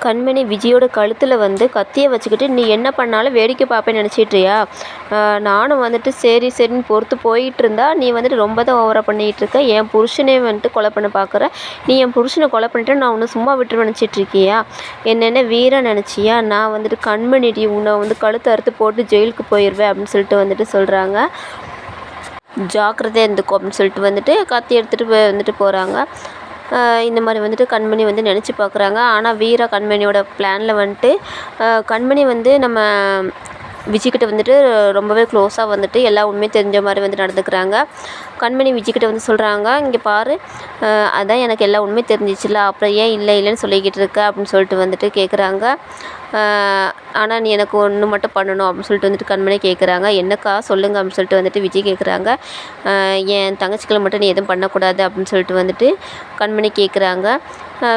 கண்மணி விஜயோட கழுத்தில் வந்து கத்தியை வச்சுக்கிட்டு நீ என்ன பண்ணாலும் வேடிக்கை பார்ப்பேன்னு நினச்சிட்றியா நானும் வந்துட்டு சரி சரின்னு பொறுத்து போயிட்டு இருந்தா நீ வந்துட்டு ரொம்ப தான் ஓவராக பண்ணிகிட்டு இருக்க என் புருஷனே வந்துட்டு கொலை பண்ண பார்க்குற நீ என் புருஷனை கொலை பண்ணிட்டு நான் உன்னை சும்மா விட்டு நினச்சிட்ருக்கியா என்னென்ன வீரன் நினச்சியா? நான் வந்துட்டு கண்மணிடி உன்னை வந்து கழுத்தை அறுத்து போட்டு ஜெயிலுக்கு போயிடுவேன் அப்படின்னு சொல்லிட்டு வந்துட்டு சொல்கிறாங்க ஜாக்கிரதையாக இருந்துக்கும் அப்படின்னு சொல்லிட்டு வந்துட்டு கத்தி எடுத்துகிட்டு வந்துட்டு போகிறாங்க இந்த மாதிரி வந்துட்டு கண்மணி வந்து நினச்சி பார்க்குறாங்க. ஆனால் வீரா கண்மணியோட பிளானில் வந்துட்டு கண்மணி வந்து நம்ம விஜய்கிட்ட வந்துட்டு ரொம்பவே க்ளோஸாக வந்துட்டு எல்லா உண்மையும் தெரிஞ்ச மாதிரி வந்து நடந்துக்கிறாங்க. கண்மணி விஜய்கிட்ட வந்து சொல்கிறாங்க இங்கே பாரு அதான் எனக்கு எல்லா உண்மையும் தெரிஞ்சிச்சுல அப்புறம் ஏன் இல்லை இல்லைன்னு சொல்லிக்கிட்டு இருக்க? அப்படின்னு சொல்லிட்டு வந்துட்டு கேட்குறாங்க ஆனால் நீ எனக்கு ஒன்று மட்டும் பண்ணணும் அப்படின்னு சொல்லிட்டு வந்துட்டு கண்மணி கேட்குறாங்க என்னக்கா? சொல்லுங்க அப்படின்னு சொல்லிட்டு வந்துட்டு விஜய் கேட்குறாங்க என் தங்கச்சிகளை மட்டும் நீ எதுவும் பண்ணக்கூடாது அப்படின்னு சொல்லிட்டு வந்துட்டு கண்மணி கேட்குறாங்க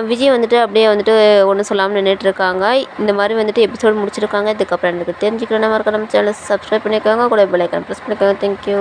விஜய் வந்துட்டு அப்படியே வந்துட்டு ஒன்றும் சொல்லாமல் நின்றுட்டுருக்காங்க இந்த மாதிரி வந்துட்டு எபிசோட் முடிச்சிருக்காங்க. இதுக்கப்புறம் எனக்கு தெரிஞ்சுக்கணும் மறக்காம சேனல் சப்ஸ்கிரைப் பண்ணிக்கோங்க. கூட பெல் ஐக்கான் ப்ரெஸ் பண்ணிக்கோங்க. Thank you